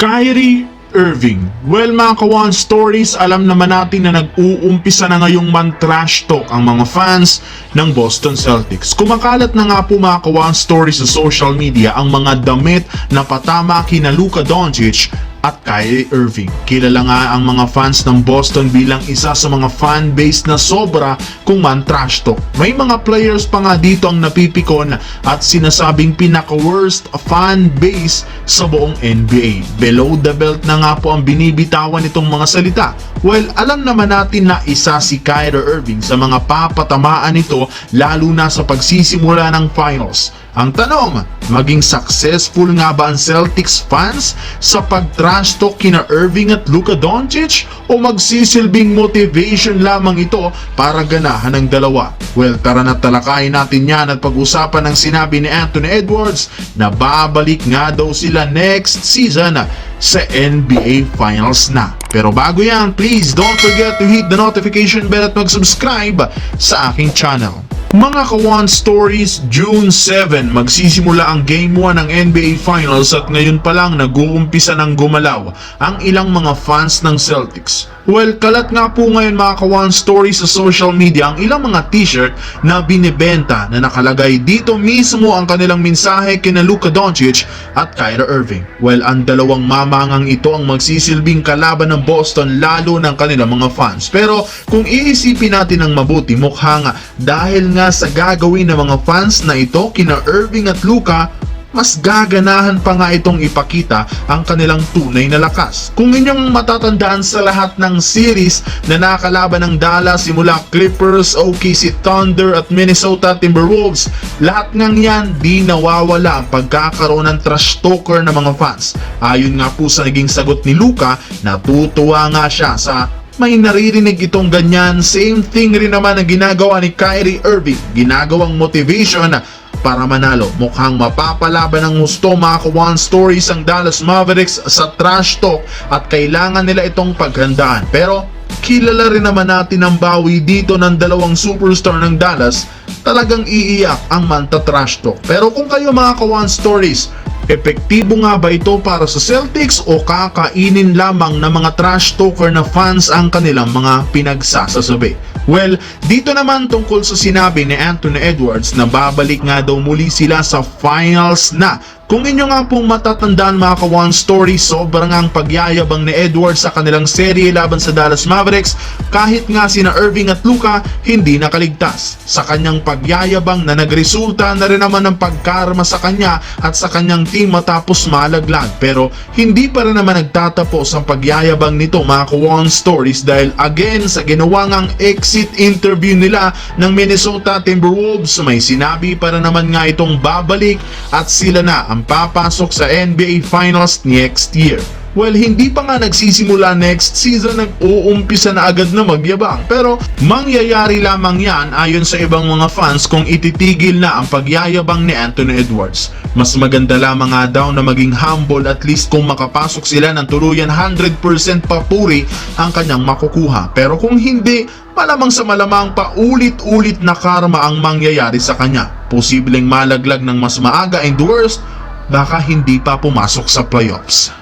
Kyrie Irving. Well mga kawan stories, alam naman natin na nag-uumpisa na ngayong man trash talk ang mga fans ng Boston Celtics. Kumakalat na nga po mga kawan stories sa social media ang mga damit na patama kina Luka Doncic at Kyrie Irving. Kilala nga ang mga fans ng Boston bilang isa sa mga fan base na sobra kung man trash talk. May mga players pa nga dito ang napipikon at sinasabing pinaka-worst fan base sa buong NBA. Below the belt na nga po ang binibitawan nitong mga salita. Well, alam naman natin na isa si Kyrie Irving sa mga papatamaan nito lalo na sa pagsisimula ng finals. Ang tanong, maging successful nga ba ang Celtics fans sa pag-trash talk kina Irving at Luka Doncic o magsisilbing motivation lamang ito para ganahan ng dalawa? Well, tara na talakayin natin yan at pag-usapan ng sinabi ni Anthony Edwards na babalik nga daw sila next season sa NBA Finals na. Pero bago yan, please don't forget to hit the notification bell at mag-subscribe sa aking channel. Mga kawan stories, June 7, magsisimula ang Game 1 ng NBA Finals at ngayon pa lang nag-uumpisa ng gumalaw ang ilang mga fans ng Celtics. Well, kalat nga po ngayon mga kawan stories sa social media ang ilang mga t-shirt na binibenta na nakalagay dito mismo ang kanilang mensahe kina Luka Doncic at Kyrie Irving. Well, ang dalawang mamangang ito ang magsisilbing kalaban ng Boston lalo ng kanilang mga fans. Pero kung iisipin natin ng mabuti, mukhang dahil nga sa gagawin ng mga fans na ito kina Irving at Luka, mas gaganahan pa nga itong ipakita ang kanilang tunay na lakas. Kung inyong matatandaan sa lahat ng series na nakalaban ng Dallas simula Clippers, OKC Thunder at Minnesota Timberwolves, lahat ng yan di nawawala ang pagkakaroon ng trash talker ng mga fans. Ayon nga po sa naging sagot ni Luka, natutuwa nga siya sa may naririnig itong ganyan. Same thing rin naman ang ginagawa ni Kyrie Irving. Ginagawang motivation para manalo. Mukhang mapapalaban ng gusto mga kawan stories ang Dallas Mavericks sa trash talk at kailangan nila itong paghandaan. Pero kilala rin naman natin ang bawi dito ng dalawang superstar ng Dallas talagang iiyak ang manta trash talk. Pero kung kayo mga kawan stories, Epektibo nga ba ito para sa Celtics o kakainin lamang ng mga trash talker na fans ang kanilang mga pinagsasasabi? Well, dito naman tungkol sa sinabi ni Anthony Edwards na babalik nga daw muli sila sa finals na kung inyo nga pong matatandaan mga ka-one story, sobrang ang pagyayabang ni Edwards sa kanilang serye laban sa Dallas Mavericks kahit nga sina Irving at Luka hindi nakaligtas. Sa kanyang pagyayabang na nagresulta na rin naman ng pagkarma sa kanya at sa kanyang team matapos malaglag. Pero hindi pa rin naman nagtatapos ang pagyayabang nito mga ka-one stories dahil again sa ginawa ngang exit interview nila ng Minnesota Timberwolves may sinabi para naman nga itong babalik at sila na ang papasok sa NBA Finals next year. Well, hindi pa nga nagsisimula next season, nag-uumpisa na agad na magyabang. Pero mangyayari lamang yan ayon sa ibang mga fans kung ititigil na ang pagyayabang ni Anthony Edwards. Mas maganda lamang nga daw na maging humble at least kung makapasok sila ng tuluyan 100% papuri ang kanyang makukuha. Pero kung hindi, malamang sa malamang paulit-ulit na karma ang mangyayari sa kanya. Posibleng malaglag ng mas maaga and worst, baka hindi pa pumasok sa playoffs.